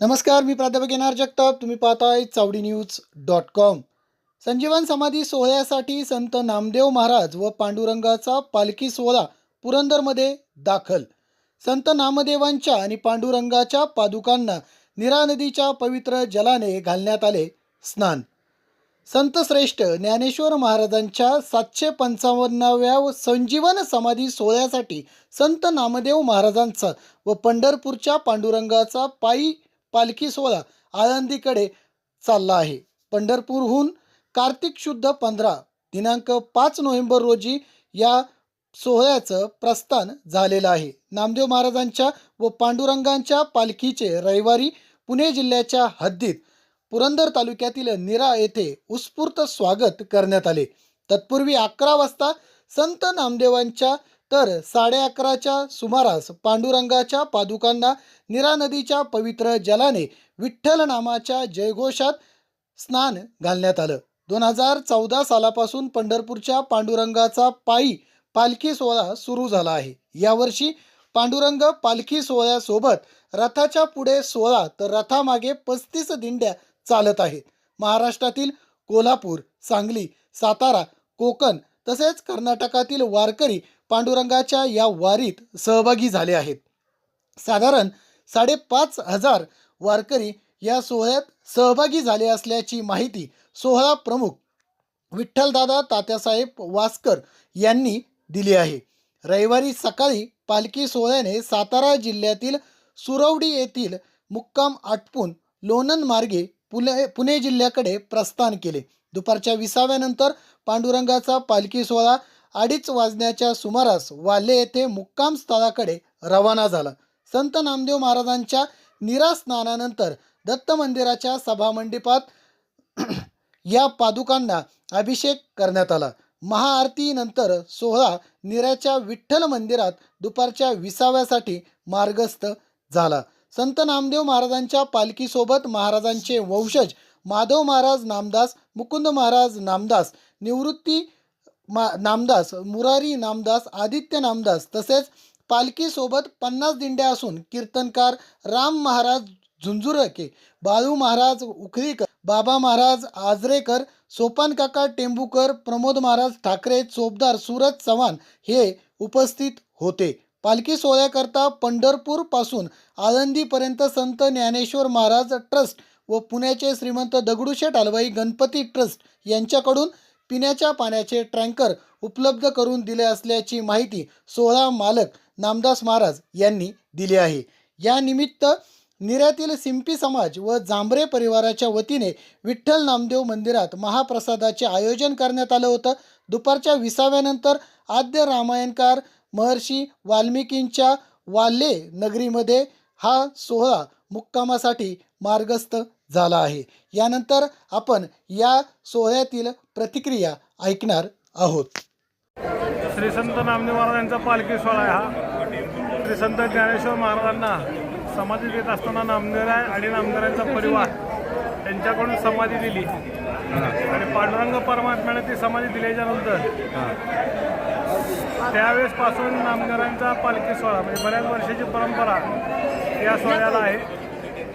नमस्कार मी प्राध्यापक येणार जगताप. तुम्ही पाहताय चावडी न्यूज डॉट कॉम. संजीवन समाधी सोहळ्यासाठी संत नामदेव महाराज व पांडुरंगाचा पालखी सोहळा पुरंदरमध्ये दाखल. संत नामदेवांच्या आणि पांडुरंगाच्या पादुकांना निरा नदीच्या पवित्र जलाने घालण्यात आले स्नान. संत श्रेष्ठ ज्ञानेश्वर महाराजांच्या सातशे पंचावन्नाव्या व संजीवन समाधी सोहळ्यासाठी संत नामदेव महाराजांचा व पंढरपूरच्या पांडुरंगाचा पायी पालखी सोहळा आळंदीकडे चालला आहे. पंढरपूरहून कार्तिक शुद्ध पंधरा दिनांक पाच नोव्हेंबर रोजी या सोहळ्याचं प्रस्थान झालेलं आहे. नामदेव महाराजांच्या व पांडुरंगांच्या पालखीचे रविवारी पुणे जिल्ह्याच्या हद्दीत पुरंदर तालुक्यातील निरा येथे उत्स्फूर्त स्वागत करण्यात आले. तत्पूर्वी अकरा वाजता संत नामदेवांच्या तर साडे अकराच्या सुमारास पांडुरंगाच्या पादुकांना निरा नदीच्या पवित्र जलाने विठ्ठल नामाच्या जयघोषात स्नान घालण्यात आलं. दोन हजार चौदा सालापासून पंढरपूरच्या पांडुरंगाचा पायी पालखी सोहळा सुरू झाला आहे. यावर्षी पांडुरंग पालखी सोहळ्यासोबत रथाच्या पुढे सोळा तर रथामागे पस्तीस दिंड्या चालत आहेत. महाराष्ट्रातील कोल्हापूर सांगली सातारा कोकण तसेच कर्नाटकातील वारकरी पांडुरंगाच्या या वारीत सहभागी झाले आहेत. साधारण साडेपाच हजार वारकरी या सोहळ्यात सहभागी झाले असल्याची माहिती सोहळा प्रमुख विठ्ठलदादा तात्यासाहेब वासकर यांनी दिली आहे. रविवारी सकाळी पालखी सोहळ्याने सातारा जिल्ह्यातील सुरवडी येथील मुक्काम आटपून लोणन मार्गे पुणे पुणे जिल्ह्याकडे प्रस्थान केले. दुपारच्या विसाव्यानंतर पांडुरंगाचा पालखी सोहळा अडीच वाजण्याच्या सुमारास वाले येथे मुक्काम स्थळाकडे रवाना झाला. संत नामदेव महाराजांच्या निरा स्नानानंतर दत्त मंदिराच्या सभामंडपात या पादुकांना अभिषेक करण्यात आला. महाआरतीनंतर सोहळा निऱ्याच्या विठ्ठल मंदिरात दुपारच्या विसाव्यासाठी मार्गस्थ झाला. संत नामदेव महाराजांच्या पालखीसोबत महाराजांचे वंशज माधव महाराज नामदास मुकुंद महाराज नामदास निवृत्ती मा नामदास मुरारी नामदास आदित्य नामदास तसेच पालखीसोबत पन्नास दिंड्या असून कीर्तनकार राम महाराज झुंझुरके बाळू महाराज उखरीकर बाबा महाराज आजरेकर सोपान काका टेंबूकर प्रमोद महाराज ठाकरे चोपदार सूरज चव्हाण हे उपस्थित होते. पालखी सोहळ्याकरता पंढरपूरपासून आळंदीपर्यंत संत ज्ञानेश्वर महाराज ट्रस्ट व पुण्याचे श्रीमंत दगडूशेठ हलवाई गणपती ट्रस्ट यांच्याकडून पिण्याच्या पाण्याचे टँकर उपलब्ध करून दिले असल्याची माहिती सोहळा मालक नामदास महाराज यांनी दिली आहे. या निमित्त निऱ्यातील सिंपी समाज व जांभरे परिवाराच्या वतीने विठ्ठल नामदेव मंदिरात महाप्रसादाचे आयोजन करण्यात आलं होतं. दुपारच्या विसाव्यानंतर आद्य रामायणकार महर्षी वाल्मिकींच्या वाल्हे नगरीमध्ये हा सोहळा मुक्कामासाठी मार्गस्थ झाला आहे. यानंतर आपण या सोहळ्यातील प्रतिक्रिया ऐकणार आहोत. श्री संत नामदेव महाराजांचा पालखी सोहळा आहे हा. श्री संत ज्ञानेश्वर महाराजांना समाधी देत असताना नामदेवराय आणि नामदेवांचा परिवार यांच्याकडून समाधी दिली. आणि पांडुरंग परमात्म्याने ती समाधी दिल्याच्या नंतर त्यावेळेसपासून नामदेवांचा पालखी सोहळा म्हणजे बऱ्याच वर्षाची परंपरा या सोहळ्याला आहे.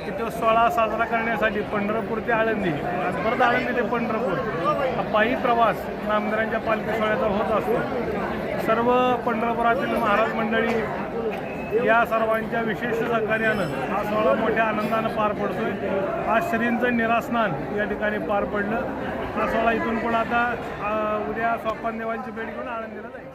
की तो सोहळा साजरा करण्यासाठी पंढरपूर ते आळंदी परत आळंदी ते पंढरपूर हा पायी प्रवास नामदारांच्या पालखी सोहळ्याचा होत असतो. सर्व पंढरपुरातील महाराज मंडळी या सर्वांच्या विशेष सहकार्यानं हा सोहळा मोठ्या आनंदानं पार पडतोय. आज श्रींचं निरास्नान या ठिकाणी पार पडलं. हा सोहळा इथून पण आता उद्या सोपान देवांची भेट घेऊन आळंदीला जाईल